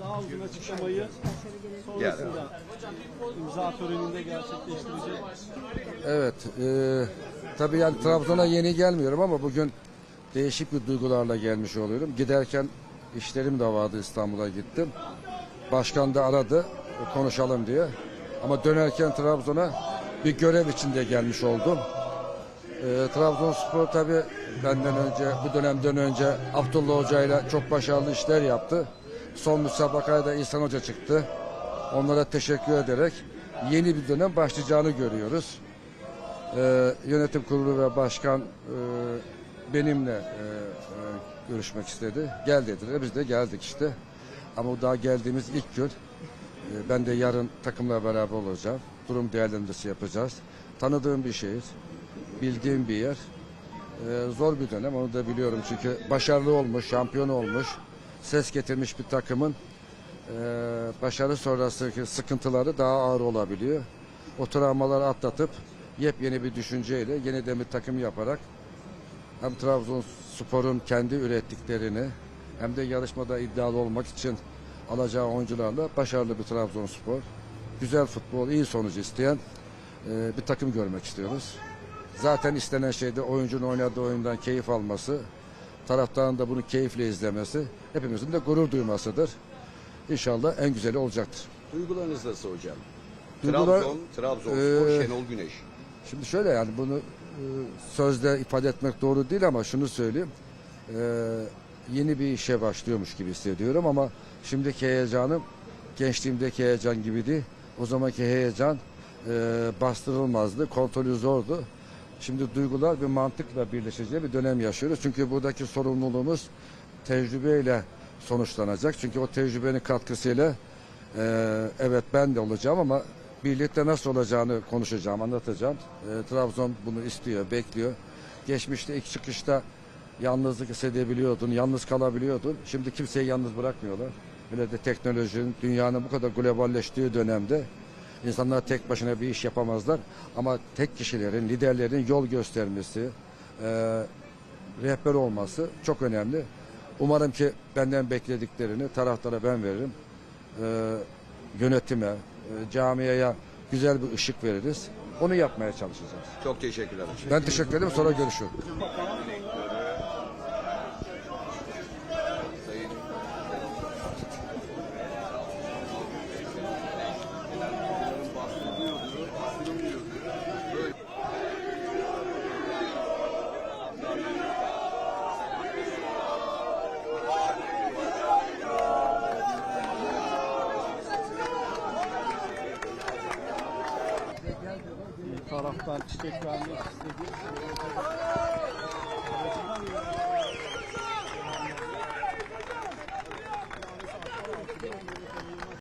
Daha uzun açıklamayı sonrasında imza töreninde gerçekleştirecek. Evet. E, tabii yani Trabzon'a yeni gelmiyorum ama bugün değişik bir duygularla gelmiş oluyorum. Giderken işlerim de vardı İstanbul'a gittim. Başkan da aradı konuşalım diye. Ama dönerken Trabzon'a bir görev içinde gelmiş oldum. E, Trabzonspor tabii benden önce bu dönemden önce Abdullah Hoca ile çok başarılı işler yaptı. Son müsabakaya da İhsan Hoca çıktı. Onlara teşekkür ederek yeni bir dönem başlayacağını görüyoruz. Ee, yönetim kurulu ve başkan e, benimle e, e, görüşmek istedi. Gel dediler. Biz de geldik işte. Ama daha geldiğimiz ilk gün e, ben de yarın takımla beraber olacağım. Durum değerlendirmesi yapacağız. Tanıdığım bir şehir. Bildiğim bir yer. E, zor bir dönem onu da biliyorum çünkü başarılı olmuş, şampiyon olmuş, ses getirmiş bir takımın e, başarı sonrasındaki sıkıntıları daha ağır olabiliyor. O travmaları atlatıp yepyeni bir düşünceyle yeniden bir takım yaparak hem Trabzonspor'un kendi ürettiklerini hem de yarışmada iddialı olmak için alacağı oyuncularla başarılı bir Trabzonspor, güzel futbol, iyi sonucu isteyen e, bir takım görmek istiyoruz. Zaten istenen şey de oyuncunun oynadığı oyundan keyif alması, taraftarın da bunu keyifle izlemesi, hepimizin de gurur duymasıdır. İnşallah en güzeli olacaktır. Duygularınız nasıl hocam? Duygular- Trabzon, Trabzonspor, Ee, Şenol Güneş. Şimdi şöyle yani bunu e, sözde ifade etmek doğru değil ama şunu söyleyeyim. E, yeni bir işe başlıyormuş gibi hissediyorum ama şimdiki heyecanım gençliğimdeki heyecan gibi değil. O zamanki heyecan e, bastırılmazdı, kontrolü zordu. Şimdi duygular bir mantıkla birleşeceği bir dönem yaşıyoruz. Çünkü buradaki sorumluluğumuz tecrübeyle sonuçlanacak. Çünkü o tecrübenin katkısıyla e, evet ben de olacağım ama birlikte nasıl olacağını konuşacağım, anlatacağım. E, Trabzon bunu istiyor, bekliyor. Geçmişte ilk çıkışta yalnızlık hissedebiliyordun, yalnız kalabiliyordun. Şimdi kimseyi yalnız bırakmıyorlar. Böyle de teknolojinin, dünyanın bu kadar globalleştiği dönemde insanlar tek başına bir iş yapamazlar. Ama tek kişilerin, liderlerin yol göstermesi, e, rehber olması çok önemli. Umarım ki benden beklediklerini taraftara ben veririm. E, yönetime, e, camiaya güzel bir ışık veririz. Onu yapmaya çalışacağız. Çok teşekkürler. Ben teşekkür ederim. Sonra görüşürüz. taraftan çiçek vermek istedi.